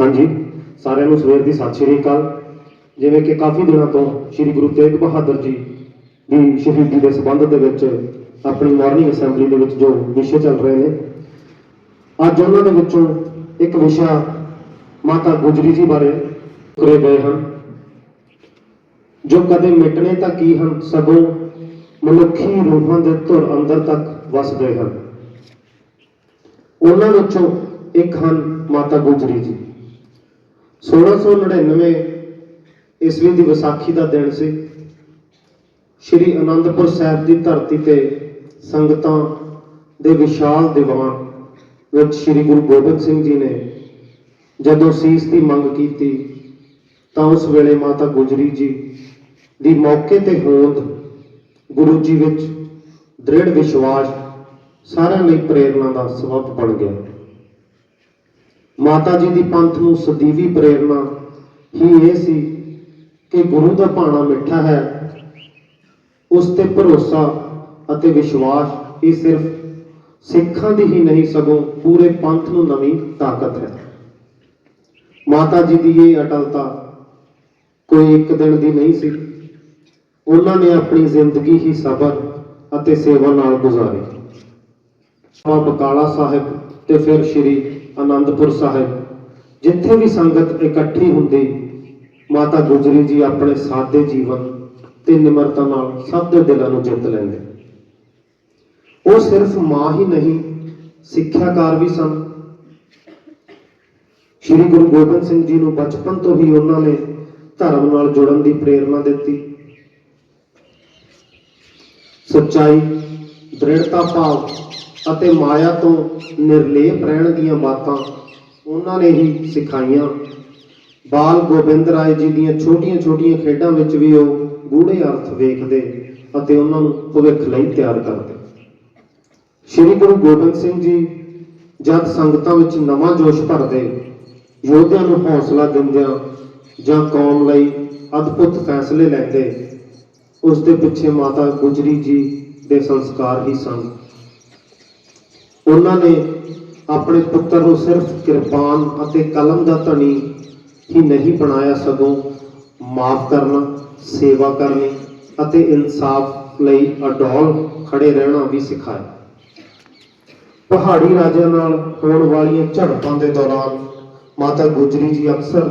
ਹਾਂਜੀ, ਸਾਰਿਆਂ ਨੂੰ ਸਵੇਰ ਦੀ ਸਤਿ ਸ਼੍ਰੀ ਅਕਾਲ। ਜਿਵੇਂ ਕਿ ਕਾਫੀ ਦਿਨਾਂ ਤੋਂ ਸ੍ਰੀ ਗੁਰੂ ਤੇਗ ਬਹਾਦਰ ਜੀ ਦੀ ਸ਼ਹੀਦੀ ਦੇ ਸੰਬੰਧ ਦੇ ਵਿੱਚ ਆਪਣੀ ਮਾਰਨਿੰਗ ਅਸੈਂਬਲੀ ਦੇ ਵਿੱਚ ਜੋ ਵਿਸ਼ੇ ਚੱਲ ਰਹੇ ਨੇ, ਅੱਜ ਉਹਨਾਂ ਦੇ ਵਿੱਚੋਂ ਇੱਕ ਵਿਸ਼ਾ ਮਾਤਾ ਗੁਜਰੀ ਜੀ ਬਾਰੇ ਕਰੇ ਗਏ ਹਨ ਜੋ ਕਦੇ ਮਿਟਣੇ ਤਾਂ ਕੀ ਹਨ, ਸਗੋਂ ਮਨੁੱਖੀ ਰੂਹਾਂ ਦੇ ਧੁਰ ਅੰਦਰ ਤੱਕ ਵਸ ਗਏ ਹਨ। ਉਹਨਾਂ ਵਿੱਚੋਂ ਇੱਕ ਹਨ ਮਾਤਾ ਗੁਜਰੀ ਜੀ। 1699 ਈਸਵੀ ਦੀ ਵਿਸਾਖੀ ਦਾ ਦਿਨ ਸੀ। ਸ਼੍ਰੀ ਅਨੰਦਪੁਰ ਸਾਹਿਬ ਦੀ ਧਰਤੀ ਤੇ ਸੰਗਤਾਂ ਦੇ ਵਿਸ਼ਾਲ ਦੀਵਾਨ ਵਿੱਚ ਸ਼੍ਰੀ ਗੁਰੂ ਗੋਬਿੰਦ ਸਿੰਘ ਜੀ ਨੇ ਜਦੋਂ ਸੀਸ ਦੀ ਮੰਗ ਕੀਤੀ, ਤਾਂ ਉਸ ਵੇਲੇ ਮਾਤਾ ਗੁਜਰੀ ਜੀ ਦੀ ਮੌਕੇ ਤੇ ਹੋਂਦ ਗੁਰੂ ਜੀ ਵਿੱਚ ਦ੍ਰਿੜ ਵਿਸ਼ਵਾਸ ਸਾਰਿਆਂ ਲਈ ਪ੍ਰੇਰਣਾ ਦਾ ਸਬਬ ਬਣ ਗਿਆ। ਮਾਤਾ ਜੀ ਦੀ ਪੰਥ ਨੂੰ ਸਦੀਵੀ ਪ੍ਰੇਰਣਾ ਹੀ ਇਹ ਸੀ ਕਿ ਗੁਰੂ ਦਾ ਭਾਣਾ ਮਿੱਠਾ ਹੈ। ਉਸ ਤੇ ਭਰੋਸਾ ਅਤੇ ਵਿਸ਼ਵਾਸ ਇਹ ਸਿਰਫ ਸਿੱਖਾਂ ਦੀ ਹੀ ਨਹੀਂ, ਸਗੋਂ ਪੂਰੇ ਪੰਥ ਨੂੰ ਨਵੀਂ ਤਾਕਤ ਹੈ। ਮਾਤਾ ਜੀ ਦੀ ਇਹ ਅਟਲਤਾ ਕੋਈ ਇੱਕ ਦਿਨ ਦੀ ਨਹੀਂ ਸੀ। ਉਹਨਾਂ ਨੇ ਆਪਣੀ ਜ਼ਿੰਦਗੀ ਹੀ ਸਬਰ ਅਤੇ ਸੇਵਾ ਨਾਲ ਗੁਜ਼ਾਰੀ। ਬਾਬਾ ਬਕਾਲਾ ਸਾਹਿਬ ਤੇ ਫਿਰ ਸ੍ਰੀ ਆਨੰਦਪੁਰ ਸਾਹਿਬ, ਜਿੱਥੇ ਵੀ ਸੰਗਤ ਇਕੱਠੀ ਹੁੰਦੀ, ਮਾਤਾ ਗੁਜਰੀ ਜੀ ਆਪਣੇ ਸਾਦੇ ਜੀਵਨ ਤੇ ਨਿਮਰਤਾ ਨਾਲ ਸਭ ਦੇ ਦਿਲਾਂ ਨੂੰ ਜਿੱਤ ਲੈਂਦੇ। ਉਹ ਸਿਰਫ ਮਾਂ ਹੀ ਨਹੀਂ, ਸਿੱਖਿਆਕਾਰ ਵੀ ਸਨ। ਸ੍ਰੀ ਗੁਰੂ ਗੋਬਿੰਦ ਸਿੰਘ ਜੀ ਨੂੰ ਬਚਪਨ ਤੋਂ ਹੀ ਉਹਨਾਂ ਨੇ ਧਰਮ ਨਾਲ ਜੁੜਨ ਦੀ ਪ੍ਰੇਰਣਾ ਦਿੱਤੀ। ਸੱਚਾਈ, ਦ੍ਰਿੜਤਾ, ਭਾਵ ਅਤੇ ਮਾਇਆ ਤੋਂ ਨਿਰਲੇਪ ਰਹਿਣ ਦੀਆਂ ਬਾਤਾਂ ਉਹਨਾਂ ਨੇ ਹੀ ਸਿਖਾਈਆਂ। ਬਾਲ ਗੋਬਿੰਦ ਰਾਏ ਜੀ ਦੀਆਂ ਛੋਟੀਆਂ-ਛੋਟੀਆਂ ਖੇਡਾਂ ਵਿੱਚ ਵੀ ਉਹ ਗੂੜ੍ਹੇ ਅਰਥ ਵੇਖਦੇ ਅਤੇ ਉਹਨਾਂ ਨੂੰ ਭਵਿੱਖ ਲਈ ਤਿਆਰ ਕਰਦੇ। ਸ੍ਰੀ ਗੁਰੂ ਗੋਬਿੰਦ ਸਿੰਘ ਜੀ ਜਦ ਸੰਗਤਾਂ ਵਿੱਚ ਨਵਾਂ ਜੋਸ਼ ਭਰਦੇ, ਯੋਧਿਆਂ ਨੂੰ ਹੌਸਲਾ ਦਿੰਦਿਆਂ ਜਾਂ ਕੌਮ ਲਈ ਅਦਭੁਤ ਫੈਸਲੇ ਲੈਂਦੇ, ਉਸ ਦੇ ਪਿੱਛੇ ਮਾਤਾ ਗੁਜਰੀ ਜੀ ਦੇ ਸੰਸਕਾਰ ਹੀ ਸਨ। ਉਹਨਾਂ ਨੇ ਆਪਣੇ ਪੁੱਤਰ ਨੂੰ ਸਿਰਫ ਕਿਰਪਾਨ ਅਤੇ ਕਲਮ ਦਾ ਧਨੀ ਹੀ ਨਹੀਂ ਬਣਾਇਆ ਸਗੋਂ ਮਾਫ ਕਰਨਾ, ਸੇਵਾ ਕਰਨੀ ਅਤੇ ਇਨਸਾਫ ਲਈ ਅਡੋਲ ਖੜੇ ਰਹਿਣਾ ਵੀ ਸਿਖਾਇਆ। ਪਹਾੜੀ ਰਾਜਿਆਂ ਨਾਲ ਹੋਣ ਵਾਲੀਆਂ ਝੜਪਾਂ ਦੇ ਦੌਰਾਨ ਮਾਤਾ ਗੁਜਰੀ ਜੀ ਅਕਸਰ